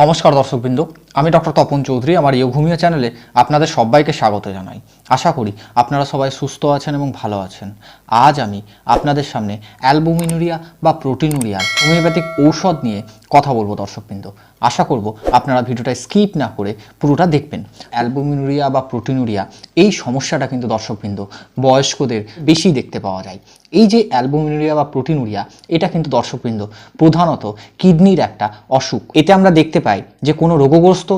নমস্কার দর্শকবৃন্দ, আমি ডক্টর তপন চৌধুরী, আমার ইয়োঘুমিয়া চ্যানেলে আপনাদের সবাইকে স্বাগত জানাই। আশা করি আপনারা সবাই সুস্থ আছেন এবং ভালো আছেন। আজ আমি আপনাদের সামনে অ্যালবুমিনুরিয়া বা প্রোটিনুরিয়ার হোমিওপ্যাথিক ঔষধ নিয়ে কথা বলব দর্শকবৃন্দ। আশা করব আপনারা ভিডিওটা স্কিপ না করে পুরোটা দেখবেন। অ্যালবুমিনুরিয়া বা প্রোটিনুরিয়া, এই সমস্যাটা কিন্তু দর্শকবৃন্দ বয়স্কদের বেশি দেখতে পাওয়া যায়। এই যে অ্যালবুমিনুরিয়া বা প্রোটিনুরিয়া, এটা কিন্তু দর্শকবৃন্দ প্রধানত কিডনির একটা অসুখ। এতে আমরা দেখতে পাই যে কোনো রোগগ্রস্ত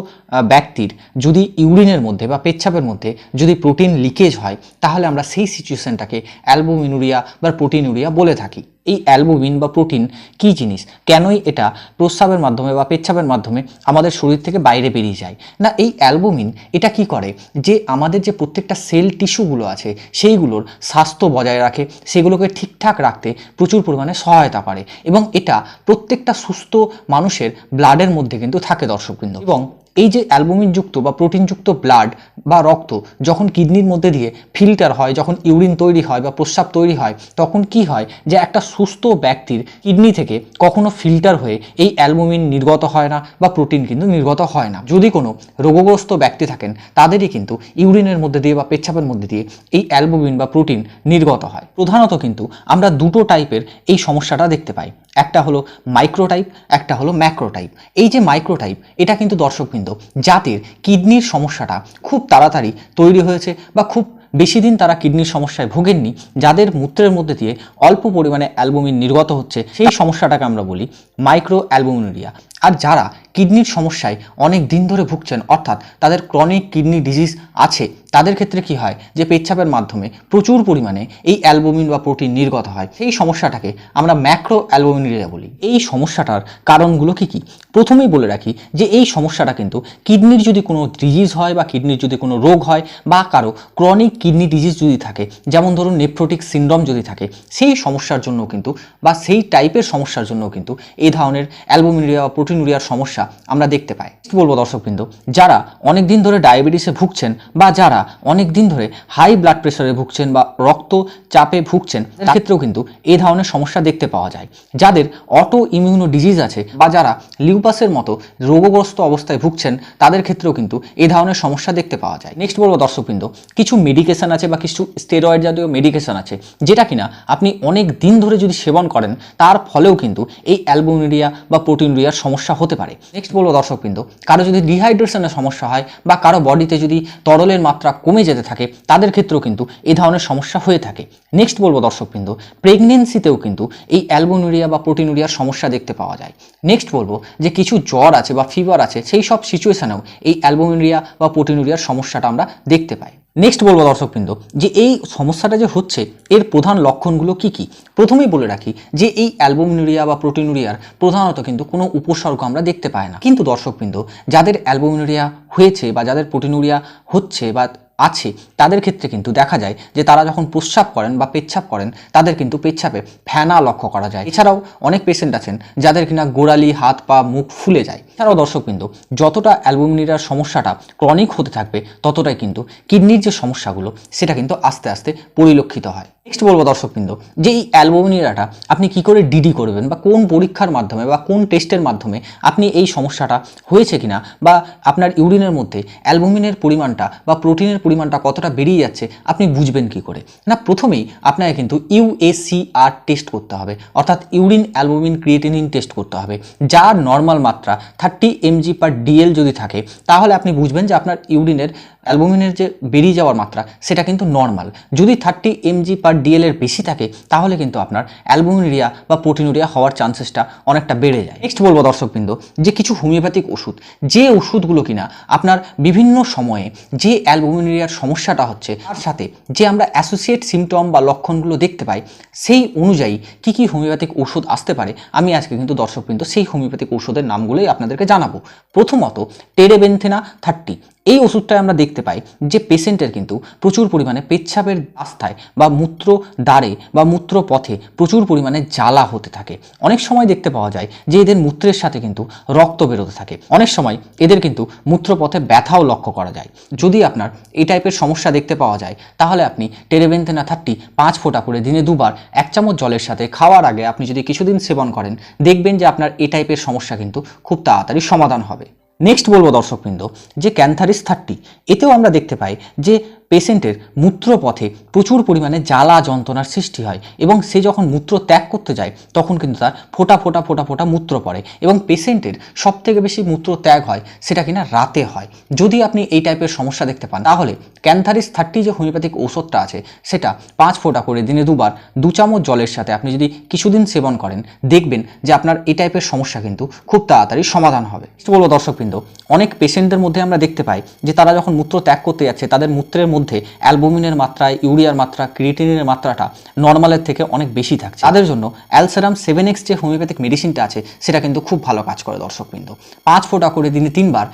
ব্যক্তির যদি ইউরিনের মধ্যে বা পেচ্ছাপের মধ্যে যদি প্রোটিন লিকেজ হয়, তাহলে আমরা সেই সিচুয়েশনটাকে অ্যালবুমিনুরিয়া বা প্রোটিনুরিয়া বলে থাকি। এই অ্যালবুমিন বা প্রোটিন কী জিনিস? কেনই এটা প্রস্রাবের মাধ্যমে বা পেচ্ছাপের মাধ্যমে আমাদের শরীর থেকে বাইরে বেরিয়ে যায়? না, এই অ্যালবুমিন এটা কি করে? যে আমাদের যে প্রত্যেকটা সেল টিস্যুগুলো আছে, সেইগুলোর স্বাস্থ্য বজায় রাখে, সেগুলোকে ঠিকঠাক রাখতে প্রচুর পরিমাণে সহায়তা করে এবং এটা প্রত্যেকটা সুস্থ মানুষের ব্লাডের মধ্যে কিন্তু থাকে দর্শকবৃন্দ। এবং এই যে অ্যালবুমিনযুক্ত বা প্রোটিনযুক্ত ব্লাড বা রক্ত যখন কিডনির মধ্যে দিয়ে ফিল্টার হয়, যখন ইউরিন তৈরি হয় বা প্রস্রাব তৈরি হয়, তখন কি হয় যে একটা সুস্থ ব্যক্তির কিডনি থেকে কখনো ফিল্টার হয়ে এই অ্যালবুমিন নির্গত হয় না বা প্রোটিন কিন্তু নির্গত হয় না। যদি কোনো রোগগ্রস্ত ব্যক্তি থাকেন, তাদেরই কিন্তু ইউরিনের মধ্যে দিয়ে বা পেচ্ছাপের মধ্যে দিয়ে এই অ্যালবুমিন বা প্রোটিন নির্গত হয়। প্রধানত কিন্তু আমরা দুটো টাইপের এই সমস্যাটা দেখতে পাই। একটা হলো মাইক্রোটাইপ একটা হলো ম্যাক্রোটাইপ এই যে মাইক্রোটাইপ এটা কিন্তু দর্শকবৃন্দ যাদের কিডনির সমস্যাটা খুব তাড়াতাড়ি তৈরি হয়েছে বা খুব বেশি দিন তারা কিডনির সমস্যায় ভোগেননি, যাদের মূত্রের মধ্যে দিয়ে অল্প পরিমাণে অ্যালবুমিন নির্গত হচ্ছে, সেই সমস্যাটাকে আমরা বলি মাইক্রো অ্যালবুমিনুরিয়া আর যারা কিডনির সমস্যায় অনেক দিন ধরে ভুগছেন, অর্থাৎ তাদের ক্রনিক কিডনি ডিজিজ আছে। তাদের ক্ষেত্রে কি হয় যে পেচ্ছাপের মাধ্যমে প্রচুর পরিমাণে এই অ্যালবুমিন বা প্রোটিন নির্গত হয়। সেই সমস্যাটাকে আমরা ম্যাক্রো অ্যালবুমিনুরিয়া বলি। এই সমস্যাটার কারণগুলো কি কি? প্রথমেই বলে রাখি যে এই সমস্যাটা কিন্তু কিডনির যদি কোনো ডিজিজ হয় বা কিডনির যদি কোনো রোগ হয় বা কারও ক্রনিক কিডনি ডিজিজ যদি থাকে, যেমন ধরুন নেফ্রোটিক সিন্ড্রোম যদি থাকে, সেই সমস্যার জন্য কিন্তু বা সেই টাইপের সমস্যার জন্য কিন্তু এই ধরনের অ্যালবুমিনুরিয়া বা প্রোটিনুরিয়ার সমস্যা আমরা দেখতে পাই। কি বলব দর্শকবৃন্দ? যারা অনেক দিন ধরে ডায়াবেটিসে ভুগছেন বা যারা অনেক দিন ধরে হাই ব্লাড প্রেশারে ভুগছেন বা রক্ত চাপে ভুগছেন তার ক্ষেত্রেও কিন্তু এই ধরনের সমস্যা দেখতে পাওয়া যায়। যাদের অটো ইমিউনো ডিজিজ আছে বা যারা লিউপাসের মতো রোগগ্রস্ত অবস্থায় ভুগছেন, তাদের ক্ষেত্রেও কিন্তু এই ধরনের সমস্যা দেখতে পাওয়া যায়। নেক্সট বলব দর্শকবৃন্দ, কিছু মেডিকেশন আছে বা কিছু স্টেরয়েড জাতীয় মেডিকেশন আছে, যেটা কিনা আপনি অনেক দিন ধরে যদি সেবন করেন, তার ফলেও কিন্তু এই অ্যালবুমিরিয়া বা প্রোটিনুরিয়ার সমস্যা হতে পারে। নেক্সট বলব দর্শকবৃন্দ, কারও যদি ডিহাইড্রেশনের সমস্যা হয় বা কারও বডিতে যদি তরলের মাত্রা কমে যেতে থাকে, তাদের ক্ষেত্রেও কিন্তু এই ধরনের সমস্যা হয়ে থাকে। নেক্সট বলব দর্শকবৃন্দ প্রেগনেন্সিতেও কিন্তু এই অ্যালবুমিরিয়া বা প্রোটিনুরিয়ার সমস্যা দেখতে পাওয়া যায়। নেক্সট বলব যে কিছু জ্বর আছে বা ফিভার আছে, সেই সব সিচুয়েশানেও এই অ্যালবুমিরিয়া বা প্রোটিনুরিয়ার সমস্যাটা আমরা দেখতে পাই। নেক্সট বলব দর্শকবৃন্দ, যে এই সমস্যাটা যে হচ্ছে, এর প্রধান লক্ষণগুলো কি কি? প্রথমেই বলে রাখি যে এই অ্যালবুমিনুরিয়া বা প্রোটিনুরিয়ার প্রধানত কিন্তু কোনো উপসর্গ আমরা দেখতে পাই না। কিন্তু দর্শকবৃন্দ, যাদের অ্যালবুমিনুরিয়া হয়েছে বা যাদের প্রোটিনুরিয়া হচ্ছে বা আছে, তাদের ক্ষেত্রে কিন্তু দেখা যায় যে তারা যখন প্রস্রাব করেন বা পেচ্ছাপ করেন, তাদের কিন্তু পেচ্ছাপে ফ্যানা লক্ষ্য করা যায়। এছাড়াও অনেক পেশেন্ট আছেন যাদের কিনা গোড়ালি, হাত পা, মুখ ফুলে যায়। এছাড়াও দর্শক কিন্তু যতটা অ্যালবুমিনিরার সমস্যাটা ক্রনিক হতে থাকবে, ততটাই কিন্তু কিডনির যে সমস্যাগুলো, সেটা কিন্তু আস্তে আস্তে পরিলক্ষিত হয়। নেক্সট বলব দর্শকবৃন্দ, যে এই অ্যালবুমিনিরাটা আপনি কি করে ডিডি করবেন বা কোন পরীক্ষার মাধ্যমে বা কোন টেস্টের মাধ্যমে আপনি এই সমস্যাটা হয়েছে কিনা বা আপনার ইউরিনের মধ্যে অ্যালবুমিনের পরিমাণটা বা প্রোটিনের পরিমাণটা কতটা বেরিয়ে যাচ্ছে, আপনি বুঝবেন কি করে? না, প্রথমেই আপনাকে কিন্তু ইউএসিআর টেস্ট করতে হবে, অর্থাৎ ইউরিন অ্যালবুমিন ক্রিয়েটিনিন টেস্ট করতে হবে, যার নর্মাল মাত্রা থার্টি এমজি পার ডিএল যদি থাকে, তাহলে আপনি বুঝবেন যে আপনার ইউরিনের অ্যালবুমিনের যে বেরিয়ে যাওয়ার মাত্রা, সেটা কিন্তু নর্মাল যদি থার্টি এমজি পার ডিএল এর বেশি থাকে, তাহলে কিন্তু আপনার অ্যালবুমিনিরিয়া বা প্রোটিনুরিয়া হওয়ার চান্সেসটা অনেকটা বেড়ে যায়। নেক্সট বলব দর্শকবৃন্দ, যে কিছু হোমিওপ্যাথিক ওষুধ, যে ওষুধগুলো কিনা আপনার বিভিন্ন সময়ে যে অ্যালবুমিনিরিয়ার সমস্যাটা হচ্ছে, তার সাথে যে আমরা অ্যাসোসিয়েট সিমটম বা লক্ষণগুলো দেখতে পাই, সেই অনুযায়ী কি কি হোমিওপ্যাথিক ওষুধ আসতে পারে, আমি আজকে কিন্তু দর্শকবৃন্দ সেই হোমিওপ্যাথিক ওষুধের নামগুলোই আপনাদেরকে জানাব। প্রথমত, টেরেবেনথেনা থার্টি এই ওষুধটায় আমরা দেখতে পাই যে পেশেন্টের কিন্তু প্রচুর পরিমাণে পেচ্ছাপের রাস্তায় বা মূত্র দ্বারে বা মূত্র পথে প্রচুর পরিমাণে জ্বালা হতে থাকে। অনেক সময় দেখতে পাওয়া যায় যে এদের মূত্রের সাথে কিন্তু রক্ত বেরোতে থাকে। অনেক সময় এদের কিন্তু মূত্রপথে ব্যথাও লক্ষ্য করা যায়। যদি আপনার এই টাইপের সমস্যা দেখতে পাওয়া যায়, তাহলে আপনি টেরেবেন্থেনা থার্টি পাঁচ ফোঁটা করে দিনে দুবার এক চামচ জলের সাথে খাওয়ার আগে আপনি যদি কিছুদিন সেবন করেন, দেখবেন যে আপনার এই টাইপের সমস্যা কিন্তু খুব তাড়াতাড়ি সমাধান হবে। নেক্সট বলব দর্শকবৃন্দ যে ক্যান্থারিস থার্টি এতেও আমরা দেখতে পাই যে পেশেন্টের মূত্রপথে প্রচুর পরিমাণে জ্বালা যন্ত্রণার সৃষ্টি হয় এবং সে যখন মূত্র ত্যাগ করতে যায়, তখন কিন্তু তার ফোটা ফোটা ফোটা ফোটা মূত্র পড়ে এবং পেশেন্টের সব থেকে বেশি মূত্র ত্যাগ হয় সেটা কিনা রাতে হয়। যদি আপনি এই টাইপের সমস্যা দেখতে পান, তাহলে ক্যান্থারিস থার্টি যে হোমিওপ্যাথিক ওষুধটা আছে, সেটা পাঁচ ফোঁটা করে দিনে দুবার দু চামচ জলের সাথে আপনি যদি কিছুদিন সেবন করেন, দেখবেন যে আপনার এই টাইপের সমস্যা কিন্তু খুব তাড়াতাড়ি সমাধান হবে। বলব দর্শকবৃন্দ, অনেক পেশেন্টদের মধ্যে আমরা দেখতে পাই যে তারা যখন মূত্র ত্যাগ করতে যাচ্ছে, তাদের মূত্রের মধ্যে অ্যালবুমিনের মাত্রা, ইউরিয়ার মাত্রা ক্রিয়েটিনের মাত্রাটা নর্মালের থেকে অনেক বেশি থাকছে। তাদের জন্য অ্যালসারাম সেভেন এক্স যে হোমিওপ্যাথিক মেডিসিনটা আছে, সেটা কিন্তু খুব ভালো কাজ করে দর্শকবৃন্দ। পাঁচ ফোঁটা করে দিনে তিনবার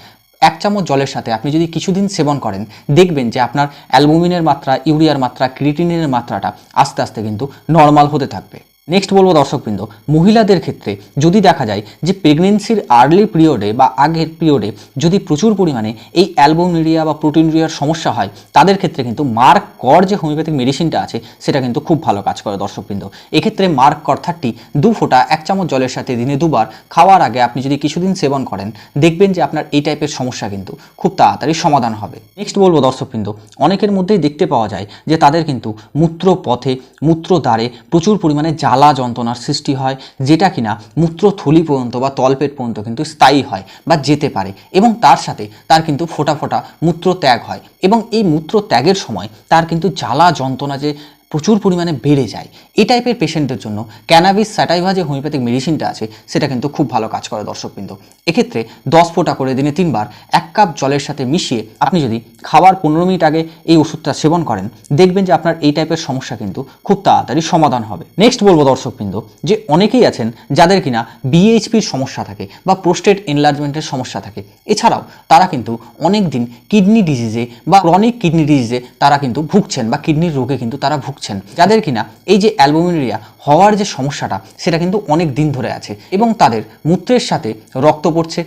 এক চামচ জলের সাথে আপনি যদি কিছুদিন সেবন করেন, দেখবেন যে আপনার অ্যালবুমিনের মাত্রা, ইউরিয়ার মাত্রা ক্রিটিনের মাত্রাটা আস্তে আস্তে কিন্তু নর্মাল হতে থাকবে। নেক্সট বলব দর্শকবৃন্দ, মহিলাদের ক্ষেত্রে যদি দেখা যায় যে প্রেগনেন্সির আর্লি পিরিয়ডে বা আগের পিরিয়ডে যদি প্রচুর পরিমাণে এই অ্যালবোমিরিয়া বা প্রোটিনরিয়ার সমস্যা হয়, তাদের ক্ষেত্রে কিন্তু মার্ক কর যে হোমিওপ্যাথিক মেডিসিনটা আছে, সেটা কিন্তু খুব ভালো কাজ করে দর্শকবৃন্দ। এক্ষেত্রে মার্ক কর থার্টি দু ফোঁটা এক চামচ জলের সাথে দিনে দুবার খাওয়ার আগে আপনি যদি কিছুদিন সেবন করেন, দেখবেন যে আপনার এই টাইপের সমস্যা কিন্তু খুব তাড়াতাড়ি সমাধান হবে। নেক্সট বলব দর্শকবৃন্দ, অনেকের মধ্যেই দেখতে পাওয়া যায় যে তাদের কিন্তু মূত্র পথে মূত্র দ্বারে প্রচুর পরিমাণে জ্বালা যন্ত্রণার সৃষ্টি হয়, যেটা কিনা মূত্রথলি পর্যন্ত বা তলপেট পর্যন্ত কিন্তু স্থায়ী হয় বা যেতে পারে এবং তার সাথে তার কিন্তু ফোটা ফোটা মূত্র ত্যাগ হয় এবং এই মূত্র ত্যাগের সময় তার কিন্তু জ্বালা যন্ত্রণা যে প্রচুর পরিমাণে বেড়ে যায়। এই টাইপের পেশেন্টের জন্য ক্যানাবিস স্যাটাইভা যে হোমিওপ্যাথিক মেডিসিনটা আছে, সেটা কিন্তু খুব ভালো কাজ করে দর্শকবৃন্দ। এক্ষেত্রে দশ ফোঁটা করে দিনে তিনবার এক কাপ জলের সাথে মিশিয়ে আপনি যদি খাওয়ার পনেরো মিনিট আগে এই ওষুধটা সেবন করেন, দেখবেন যে আপনার এই টাইপের সমস্যা কিন্তু খুব তাড়াতাড়ি সমাধান হবে। নেক্সট বলব দর্শকবৃন্দ যে অনেকেই আছেন যাদের কিনা বিএইচপির সমস্যা থাকে বা প্রোস্টেট এনলার্জমেন্টের সমস্যা থাকে। এছাড়াও তারা কিন্তু অনেক দিন কিডনি ডিজিজে বা ক্রনিক কিডনি ডিজিজে তারা কিন্তু ভুগছেন বা কিডনির রোগে কিন্তু তারা ভুগছেন। যাদের কিনা এই যে অ্যালবুমিনিয়া হওয়ার যে সমস্যাটা, সেটা কিন্তু অনেক দিন ধরে আছে এবং তাদের মূত্রের সাথে রক্ত পড়ছে।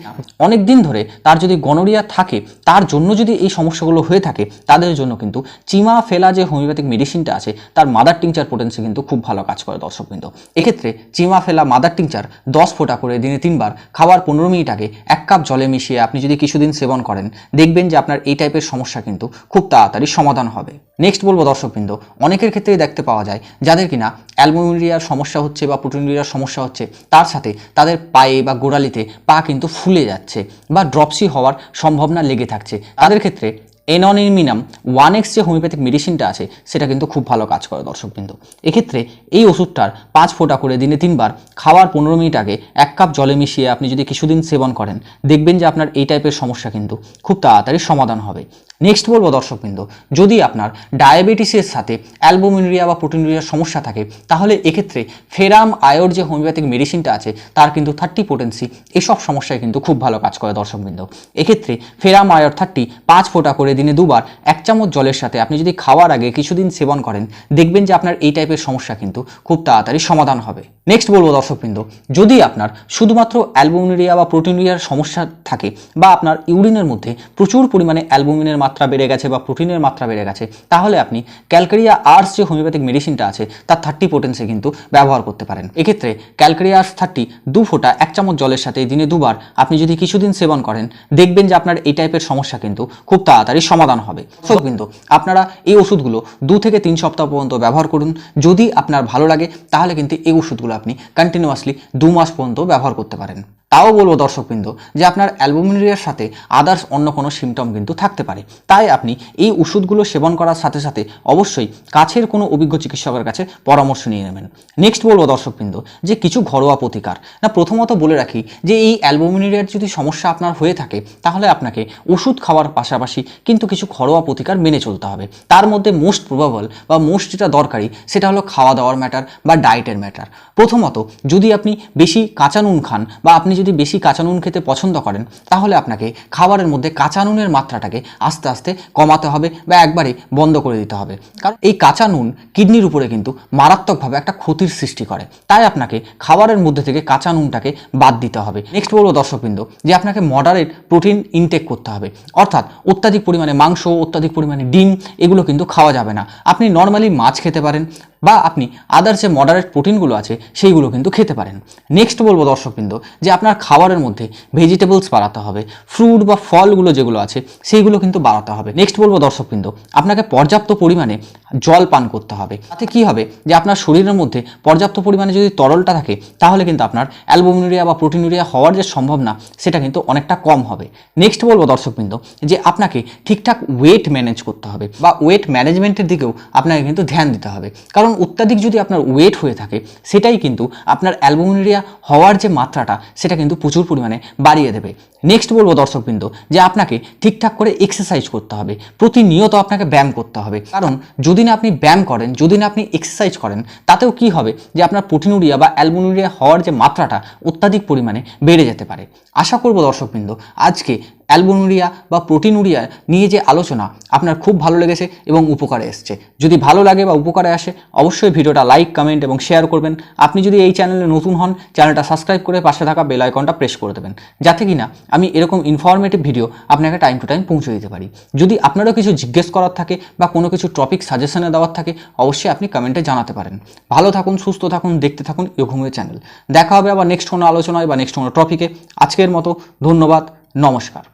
অনেক দিন ধরে তার যদি গনোরিয়া থাকে, তার জন্য যদি এই সমস্যাগুলো হয়ে থাকে, তাদের জন্য কিন্তু চিমা ফেলা যে হোমিওপ্যাথিক মেডিসিনটা আছে, তার মাদার টিংচার পোটেন্সি কিন্তু খুব ভালো কাজ করে দর্শক দর্শকবৃন্দ এক্ষেত্রে চিমা ফেলা মাদার টিংচার দশ ফোঁটা করে দিনে তিনবার, খাওয়ার পনেরো মিনিট আগে এক কাপ জলে মিশিয়ে আপনি যদি কিছুদিন সেবন করেন, দেখবেন যে আপনার এই টাইপের সমস্যা কিন্তু খুব তাড়াতাড়ি সমাধান হবে। নেক্সট বলব দর্শকবৃন্দ অনেকের ক্ষেত্রেই দেখতে পাওয়া যায়, যাদের কিনা অ্যালবুমিরিয়ার সমস্যা হচ্ছে বা প্রোটিনিয়ার সমস্যা হচ্ছে, তার সাথে তাদের পায়ে বা গোড়ালিতে পা কিন্তু ফুলে যাচ্ছে বা ড্রপসি হওয়ার সম্ভাবনা লেগে থাকছে। তাদের ক্ষেত্রে এননিমিনাম ওয়ান এক্স যে হোমিওপ্যাথিক মেডিসিনটা আছে, সেটা কিন্তু খুব ভালো কাজ করে দর্শকবৃন্দ এক্ষেত্রে এই ওষুধটার পাঁচ ফোঁটা করে দিনে তিনবার খাওয়ার পনেরো মিনিট আগে এক কাপ জলে মিশিয়ে আপনি যদি কিছুদিন সেবন করেন, দেখবেন যে আপনার এই টাইপের সমস্যা কিন্তু খুব তাড়াতাড়ি সমাধান হবে। নেক্সট বলব দর্শকবৃন্দ যদি আপনার ডায়াবেটিসের সাথে অ্যালবোমিনিয়া বা প্রোটিনিরিয়ার সমস্যা থাকে, তাহলে এক্ষেত্রে ফেরাম আয়োর যে হোমিওপ্যাথিক মেডিসিনটা আছে, তার কিন্তু থার্টি পোটেন্সি এসব সমস্যায় কিন্তু খুব ভালো কাজ করে দর্শকবৃন্দ এক্ষেত্রে ফেরাম আয়োর থার্টি পাঁচ ফোঁটা করে দিনে দুবার এক চামচ জলের সাথে আপনি যদি খাওয়ার আগে কিছুদিন সেবন করেন, দেখবেন যে আপনার এই টাইপের সমস্যা কিন্তু খুব তাড়াতাড়ি সমাধান হবে। নেক্সট বলব দর্শকবৃন্দ, যদি আপনার শুধুমাত্র অ্যালবুমিনিয়া বা প্রোটিনিয়ার সমস্যা থাকে বা আপনার ইউরিনের মধ্যে প্রচুর পরিমাণে অ্যালবুমিনের মাত্রা বেড়ে গেছে বা প্রোটিনের মাত্রা বেড়ে গেছে, তাহলে আপনি ক্যালকেরিয়া আর্স যে হোমিওপ্যাথিক মেডিসিনটা আছে, তার থার্টি পোটেন্সে কিন্তু ব্যবহার করতে পারেন। এক্ষেত্রে ক্যালকেরিয়া আর্স থার্টি দু ফোঁটা এক চামচ জলের সাথে দিনে দুবার আপনি যদি কিছুদিন সেবন করেন, দেখবেন যে আপনার এই টাইপের সমস্যা কিন্তু খুব তাড়াতাড়ি সমাধান হবে। কিন্তু আপনারা এই ওষুধগুলো দু থেকে তিন সপ্তাহ পর্যন্ত ব্যবহার করুন। যদি আপনার ভালো লাগে, তাহলে কিন্তু এই ওষুধগুলো আপনি কন্টিনিউয়াসলি দু মাস পর্যন্ত ব্যবহার করতে পারেন। তাও বলব দর্শকবৃন্দ যে আপনার অ্যালবুমিনিয়ার সাথে আদার্স অন্য কোনো সিমটম কিন্তু থাকতে পারে। তাই আপনি এই ওষুধগুলো সেবন করার সাথে সাথে অবশ্যই কাছের কোনো অভিজ্ঞ চিকিৎসকের কাছে পরামর্শ নিয়ে নেবেন। নেক্সট বলব দর্শকবৃন্দ যে কিছু ঘরোয়া প্রতিকার। না, প্রথমত বলে রাখি যে এই অ্যালবুমিনিয়ার যদি সমস্যা আপনার হয়ে থাকে, তাহলে আপনাকে ওষুধ খাওয়ার পাশাপাশি কিন্তু কিছু ঘরোয়া প্রতিকার মেনে চলতে হবে। তার মধ্যে মোস্ট প্রবাবল বা মোস্ট যেটা দরকারি, সেটা হলো খাওয়া দাওয়ার ম্যাটার বা ডায়েটের ম্যাটার প্রথমত, যদি আপনি বেশি কাঁচা নুন খান বা আপনি যদি বেশি কাঁচা নুন খেতে পছন্দ করেন, তাহলে আপনাকে খাবারের মধ্যে কাঁচা নুনের মাত্রাটাকে আস্তে আস্তে কমাতে হবে বা একবারে বন্ধ করে দিতে হবে। কারণ এই কাঁচা নুন কিডনির উপরে কিন্তু মারাত্মকভাবে একটা ক্ষতির সৃষ্টি করে। তাই আপনাকে খাবারের মধ্যে থেকে কাঁচা নুনটাকে বাদ দিতে হবে। নেক্সট বলব দর্শকবৃন্দ, যে আপনাকে মডারেট প্রোটিন ইনটেক করতে হবে। অর্থাৎ অত্যাধিক পরিমাণে মাংস, অত্যাধিক পরিমাণে ডিম, এগুলো কিন্তু খাওয়া যাবে না। আপনি নর্মালি মাছ খেতে পারেন বা আপনি আদার যে মডারেট প্রোটিনগুলো আছে, সেইগুলো কিন্তু খেতে পারেন। নেক্সট বলব দর্শকবৃন্দ, যে আপনার খাবারের মধ্যে ভেজিটেবলস বাড়াতে হবে ফ্রুট বা ফলগুলো যেগুলো আছে, সেইগুলো কিন্তু বাড়াতে হবে। নেক্সট বলব দর্শকবৃন্দ, আপনাকে পর্যাপ্ত পরিমাণে জল পান করতে হবে। তাতে কি হবে? যে আপনার শরীরের মধ্যে পর্যাপ্ত পরিমাণে যদি তরলটা থাকে, তাহলে কিন্তু আপনার অ্যালবুমিনুরিয়া বা প্রোটিনুরিয়া হওয়ার যে সম্ভাবনা, সেটা কিন্তু অনেকটা কম হবে। নেক্সট বলব দর্শকবৃন্দ, যে আপনাকে ঠিকঠাক ওয়েট ম্যানেজ করতে হবে বা ওয়েট ম্যানেজমেন্টের দিকেও আপনাকে কিন্তু ধ্যান দিতে হবে। কারণ অত্যাধিক যদি আপনার ওয়েট হয়ে থাকে, সেটাই কিন্তু আপনার অ্যালবুমিনুরিয়া হওয়ার যে মাত্রাটা, সেটা কিন্তু প্রচুর পরিমাণে বাড়িয়ে দেবে। নেক্সট বলব দর্শকবৃন্দ, যে আপনাকে ঠিকঠাক করে এক্সারসাইজ করতে হবে, প্রতিনিয়ত আপনাকে ব্যায়াম করতে হবে। কারণ যদি না আপনি ব্যায়াম করেন, যদি না আপনি এক্সারসাইজ করেন, তাতেও কি হবে যে আপনার প্রোটিনুরিয়া বা অ্যালবুমিনুরিয়া হওয়ার যে মাত্রাটা অত্যাধিক পরিমাণে বেড়ে যেতে পারে। আশা করব দর্শকবৃন্দ, আজকে অ্যালবুমিনুরিয়া বা প্রোটিনুরিয়া নিয়ে যে আলোচনা আপনার খুব ভালো লেগেছে এবং উপকারে এসছে। যদি ভালো লাগে বা উপকারে আসে, অবশ্যই ভিডিওটা লাইক কমেন্ট এবং শেয়ার করবেন। আপনি যদি এই চ্যানেলে নতুন হন, চ্যানেলটা সাবস্ক্রাইব করে পাশে থাকা বেল আইকনটা প্রেস করে দেবেন। যাতে কিনা আমি এরকম ইনফরমেটিভ ভিডিও আপনাকে টাইম টু টাইম পৌঁছে দিতে পারি। যদি আপনারও কিছু জিজ্ঞেস করার থাকে বা কোনো কিছু টপিক সাজেশনে দেওয়ার থাকে, অবশ্যই আপনি কমেন্টে জানাতে পারেন। ভালো থাকুন, সুস্থ থাকুন, দেখতে থাকুন ইউঘুমের চ্যানেল দেখা হবে আবার নেক্সট কোনো আলোচনায় বা নেক্সট কোনো টপিকে আজকের মতো, ধন্যবাদ, নমস্কার।